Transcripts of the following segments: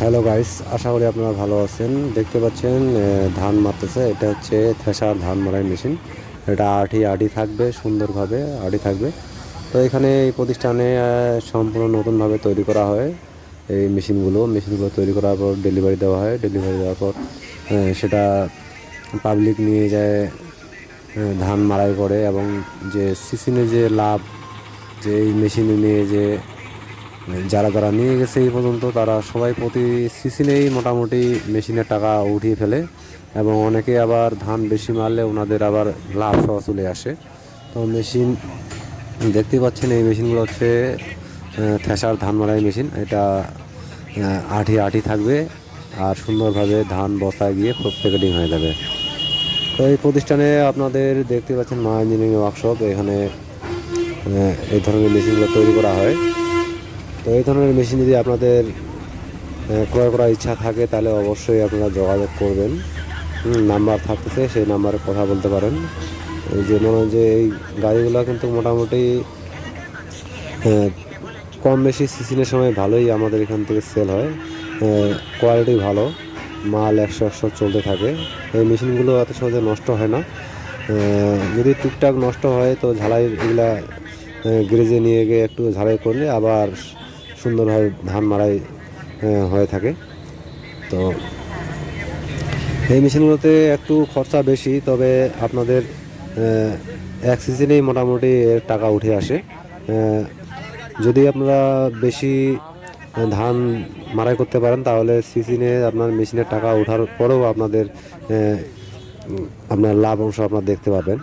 Hello guys, আশা করি আপনারা ভালো আছেন। দেখতে পাচ্ছেন ধান মারতেছে। এটা হচ্ছে থেসার ধান মারাই মেশিন। এটা আটি আটি থাকবে, সুন্দরভাবে আটি থাকবে। তো এখানে এই প্রতিষ্ঠানে সম্পূর্ণ নতুনভাবে তৈরি করা হয় এই মেশিনগুলো। মেশিনগুলো তৈরি করার পর ডেলিভারি দেওয়া হয়। ডেলিভারি দেওয়ার পর সেটা পাবলিক নিয়ে যায় ধান মারাই করে এবং যে সিসিনে যে লাভ, যে এই মেশিনে নিয়ে যে যারা যারা নিয়ে গেছে এই পর্যন্ত, তারা সবাই প্রতি সিজনেই মোটামুটি মেশিনের টাকা উঠিয়ে ফেলে এবং অনেকে আবার ধান বেশি মারলে ওনাদের আবার লাভ সহ চলে আসে। তো মেশিন দেখতে পাচ্ছেন এই মেশিনগুলো হচ্ছে থেসার ধান মারাই মেশিন। এটা আঠি আঠি থাকবে আর সুন্দরভাবে ধান বসায় গিয়ে প্যাকেটিং হয়ে যাবে। তো এই প্রতিষ্ঠানে আপনাদের দেখতে পাচ্ছেন মা ইঞ্জিনিয়ারিং ওয়ার্কশপ। এখানে এই ধরনের মেশিনগুলো তৈরি করা হয়। তো এই ধরনের মেশিন যদি আপনাদের ক্রয় করার ইচ্ছা থাকে, তাহলে অবশ্যই আপনারা যোগাযোগ করবেন। নাম্বার থাকতেছে, সেই নাম্বারে কথা বলতে পারেন। এই যে মনে হয় যে এই গাড়িগুলো কিন্তু মোটামুটি কম বেশি সিজনের সময় ভালোই আমাদের এখান থেকে সেল হয়। কোয়ালিটি ভালো, মাল একশো একশো চলতে থাকে। এই মেশিনগুলো এত সহজে নষ্ট হয় না। যদি টুকটাক নষ্ট হয়, তো ঝালাই এগুলা গ্রেজে নিয়ে গিয়ে একটু ঝালাই করলে আবার সুন্দরভাবে ধান মারাই হয়ে থাকে। তো এই মেশিনগুলোতে একটু খরচা বেশি, তবে আপনাদের এক সিজনেই মোটামুটি টাকা উঠে আসে। যদি আপনারা বেশি ধান মারাই করতে পারেন, তাহলে সিজনে আপনার মেশিনের টাকা ওঠার পরেও আপনাদের আপনার লাভ অংশ আপনার দেখতে পাবেন।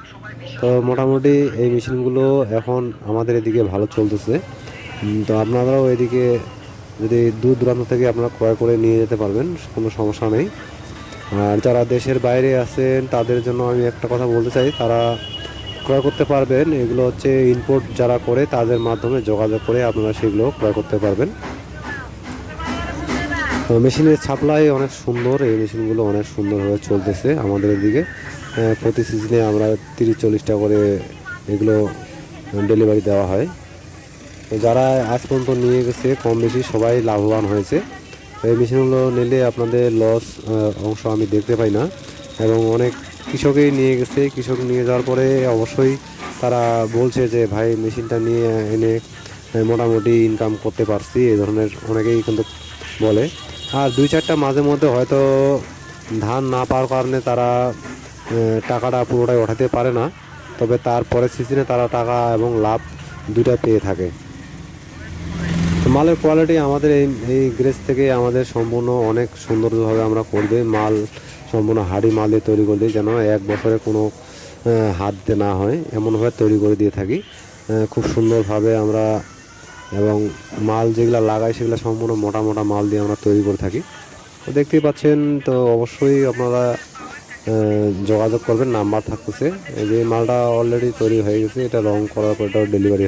তো মোটামুটি এই মেশিনগুলো এখন আমাদের এদিকে ভালো চলতেছে। তো আপনারাও এদিকে যদি দূর দূরান্ত থেকে আপনারা ক্রয় করে নিয়ে যেতে পারবেন, কোনো সমস্যা নেই। আর যারা দেশের বাইরে আছেন, তাদের জন্য আমি একটা কথা বলতে চাই, তারা ক্রয় করতে পারবেন। এগুলো হচ্ছে ইম্পোর্ট যারা করে, তাদের মাধ্যমে যোগাযোগ করে আপনারা সেগুলো ক্রয় করতে পারবেন। তো মেশিনের সাপ্লাই অনেক সুন্দর, এই মেশিনগুলো অনেক সুন্দরভাবে চলতেছে আমাদের এদিকে। প্রতি সিজনে আমরা তিরিশ, চল্লিশটা করে এগুলো ডেলিভারি দেওয়া হয়। তো যারা আজ পর্যন্ত নিয়ে গেছে, কম বেশি সবাই লাভবান হয়েছে। এই মেশিনগুলো নিলে আপনাদের লস অংশ আমি দেখতে পাই না। এবং অনেক কৃষকেই নিয়ে গেছে। কৃষক নিয়ে যাওয়ার পরে অবশ্যই তারা বলছে যে, ভাই, মেশিনটা নিয়ে এনে মোটামুটি ইনকাম করতে পারছি। এই ধরনের অনেকেই কিন্তু বলে। আর দুই চারটা মাঝে মধ্যে হয়তো ধান না পাওয়ার কারণে তারা টাকাটা পুরোটাই ওঠাতে পারে না। তবে তারপরের সিজনে তারা টাকা এবং লাভ দুইটা পেয়ে থাকে। মালের কোয়ালিটি আমাদের এই এই গ্রেস থেকে আমাদের সম্পূর্ণ অনেক সুন্দরভাবে আমরা করবে মাল সম্পূর্ণ হাড়ি মাল দিয়ে তৈরি করে দিই, যেন এক বছরে কোনো হাত দিতে না হয়। এমনভাবে তৈরি করে দিয়ে থাকি। খুব সুন্দরভাবে আমরা এবং মাল যেগুলো লাগাই সেগুলো সম্পূর্ণ মোটা মোটা মাল দিয়ে আমরা তৈরি করে থাকি। তো দেখতেই পাচ্ছেন, তো অবশ্যই আপনারা যোগাযোগ করবেন, নাম্বার থাকতেছে। যে মালটা অলরেডি তৈরি হয়ে গেছে, এটা রং করার পর ডেলিভারি